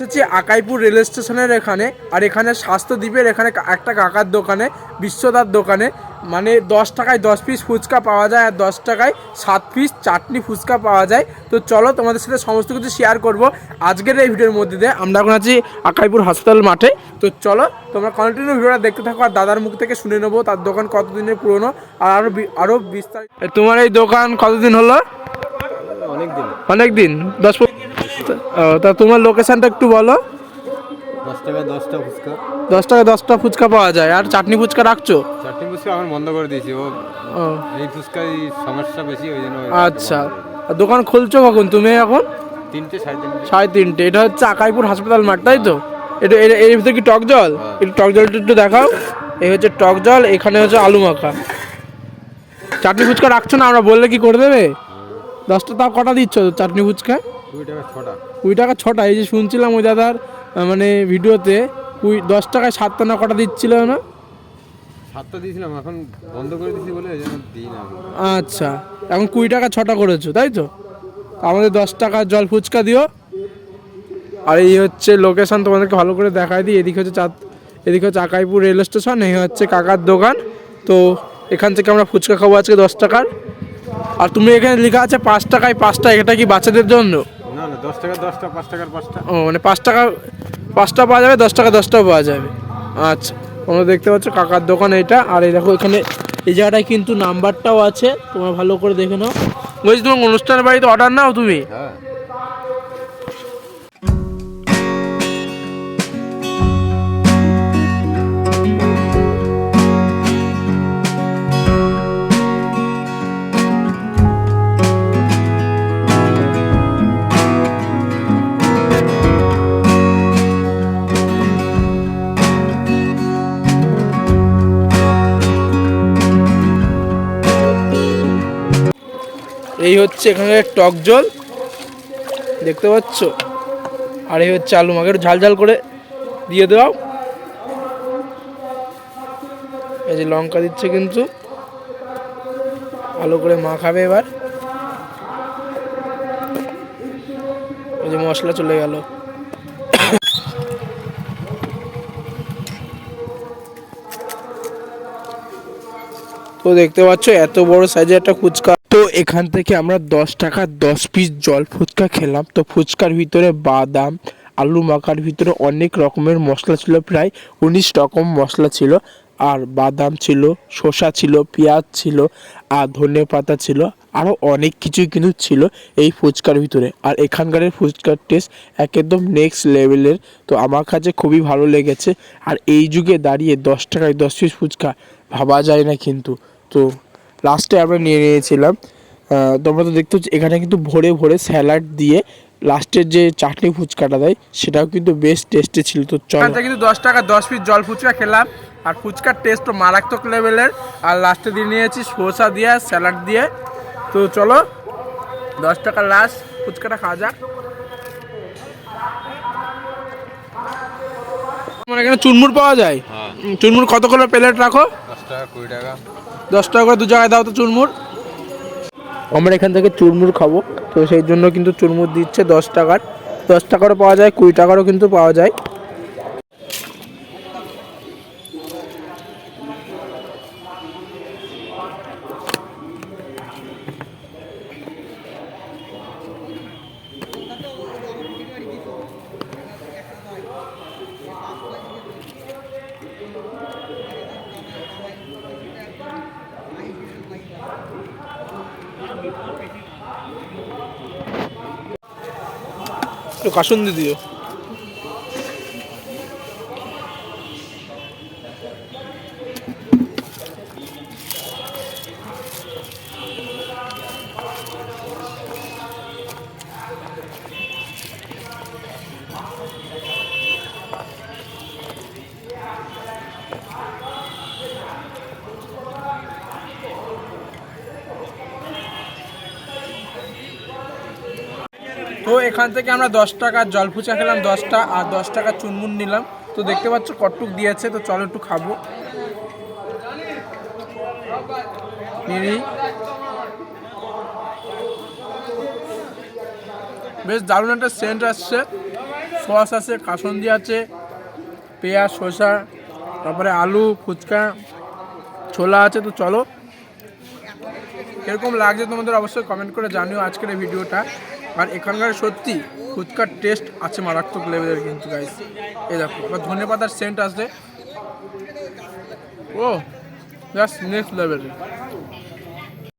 এসেছি আকাইপুর রেল স্টেশনের এখানে আর এখানে স্বাস্থ্যদ্বীপের এখানে কা- একটা কাকার দোকানে বিশ্বদার দোকানে। মানে দশ টাকায় দশ পিস ফুচকা পাওয়া যায় আর দশ টাকায় সাত পিস চাটনি ফুচকা পাওয়া যায়। তো চলো তোমাদের সাথে সমস্ত কিছু শেয়ার করব আজকের এই ভিডিওর মধ্যে দিয়ে। আমরা এখন আছি আকাইপুর হাসপাতাল মাঠে। তো চলো তোমরা কন্টিনিউ ভিডিওটা দেখতে থাকো আর দাদার মুখ থেকে শুনে নেব তার দোকান কতদিনের পুরনো আর আরও বি- আরও বিস্তারিত তোমার এই দোকান কতদিন হলো? অনেক দিন অনেক দিন দশ তা তোমার লোকেশনটা একটু বলো। দশ টাকা দশটা ফুচকা পাওয়া যায়। আর চাটনি ফুচকা রাখছো? চারটে ফুচকা এখন বন্ধ করে দিয়েছি। ও ও। এই ফুচকায় সমস্যা বেশি ওই জন্য আচ্ছা। আর দোকান খুলছো কখন? তুমি এখন? তিনটে সাড়ে তিনটে। সাড়ে তিনটে। এটা হচ্ছে আকাইপুর হাসপাতাল মাঠ তাই তো? এটা এটা- এর ভিতরে কি টক জল? হ্যাঁ। একটু টক জলটা একটু দেখাও। এই হচ্ছে টক জল এখানে হচ্ছে আলু মাখা। চাটনি ফুচকা রাখছো না? আমরা বললে কি করে দেবে? দশটা তাও কটা দিচ্ছ চাটনি ফুচকা? কুড়ি টাকা ছটা। টাকা এই যে শুনছিলাম ওই দাদার মানে ভিডিওতে কুড়ি দশ টাকায় সাতটা না কটা দিচ্ছিল না? সাতটা দিয়েছিলাম এখন বন্ধ করে দিয়েছি বলে দিই না আচ্ছা এখন কুড়ি টাকা ছটা করেছ তাই তো? আমাদের দশ টাকার জল ফুচকা দিও। আর এই হচ্ছে লোকেশন তোমাদেরকে ভালো করে দেখাই দিই এদিকে হচ্ছে চাঁদ এদিকে হচ্ছে আকাইপুর রেল স্টেশন এই হচ্ছে কাকার দোকান। তো এখান থেকে আমরা ফুচকা খাব আজকে দশ টাকার। আর তুমি এখানে লেখা আছে পাঁচ টাকায় পাঁচটা এটা কি বাচ্চাদের জন্য? দশ টাকা দশটা পাঁচ টাকার পাঁচটা। ও মানে পাঁচ টাকা পাঁচটা পাওয়া যাবে দশ টাকা দশটাও পাওয়া যাবে। আচ্ছা তোমরা দেখতে পাচ্ছ কাকার দোকান এটা। আর এই দেখো এখানে এই জায়গাটায় কিন্তু নাম্বারটাও আছে তোমরা ভালো করে দেখে নাও। বলছি তোমার অনুষ্ঠানের বাড়িতে অর্ডার নাও তুমি? হ্যাঁ। এই হচ্ছে এখানে টক জল। দেখতে পাচ্ছ? আর এই হচ্ছে আলু একটু ঝাল ঝাল করে দিয়ে দাও। এই যে লঙ্কা দিচ্ছে কিন্তু। ভালো করে মাখাবে এবার। এই যে মশলা চলে গেল। তো দেখতে পাচ্ছ এত বড় সাইজের একটা ফুচকা। তো এখান থেকে আমরা দশ টাকা দশ পিস জল ফুচকা খেলাম। তো ফুচকার ভিতরে বাদাম, আলু মাখার ভিতরে অনেক রকমের মশলা ছিল, প্রায় উনিশ রকম মশলা ছিল। আর বাদাম ছিল, শসা ছিল, পেঁয়াজ ছিল, আর ধনে পাতা ছিল আরও অনেক কিছুই কিন্তু ছিল এই ফুচকার ভিতরে। আর এখানকার ফুচকার টেস্ট একদম নেক্সট লেভেলের তো আমার কাছে খুবই ভালো লেগেছে। আর এই যুগে দাঁড়িয়ে দশ টাকায় দশ পিস ফুচকা ভাবা যায় না কিন্তু। তো লাস্টে আমরা নিয়ে নিয়েছিলাম। তোমরা তো দেখতে এখানে কিন্তু ভরে ভরে স্যালাড দিয়ে লাস্টের যে চাটনি ফুচকাটা দেয় সেটাও কিন্তু বেশ টেস্টি ছিল। তো চল। কিন্তু দশ টাকা দশ পিস জল ফুচকা খেলাম। আর ফুচকার টেস্ট তো মারাত্মক লেভেলের আর লাস্টে দিয়ে নিয়েছি শসা দিয়ে স্যালাড দিয়ে। তো চলো দশ টাকা লাস্ট ফুচকাটা খাওয়া যাক। আমার এখানে চুরমুর পাওয়া যায়? হ্যাঁ। উম, কত করে প্লেট রাখো? দশ টাকা কুড়ি টাকা। দশ টাকা করে দু জায়গায় দাও তো চুরমুর। আমরা এখান থেকে চুরমুর খাব। তো সেই জন্য কিন্তু চুরমুর দিচ্ছে দশ টাকার। দশ টাকারও পাওয়া যায়, কুড়ি টাকারও কিন্তু পাওয়া যায়। একটু কাসুন্দি দিও। তো এখান থেকে আমরা দশ টাকার জল ফুচকা খেলাম, দশটা আর দশ টাকার চুনমুন নিলাম। তো দেখতে পাচ্ছ কটুক দিয়েছে, তো চলো একটু খাব। বেশ দারুণ একটা সেন্ট আসছে। সস আছে, কাসন্দি আছে, পেঁয়াজ, শসা, তারপরে আলু, ফুচকা, ছোলা আছে, তো চলো। কীরকম লাগছে তোমাদের অবশ্যই কমেন্ট করে জানিও আজকের এই ভিডিওটা। আর এখানকার সত্যি ফুচকার টেস্ট আছে মারাত্মক লেভেলের কিন্তু গাইস এই দেখো, আবার ধনে পাতার সেন্ট আছে ও জাস্ট নেক্সট লেভেলের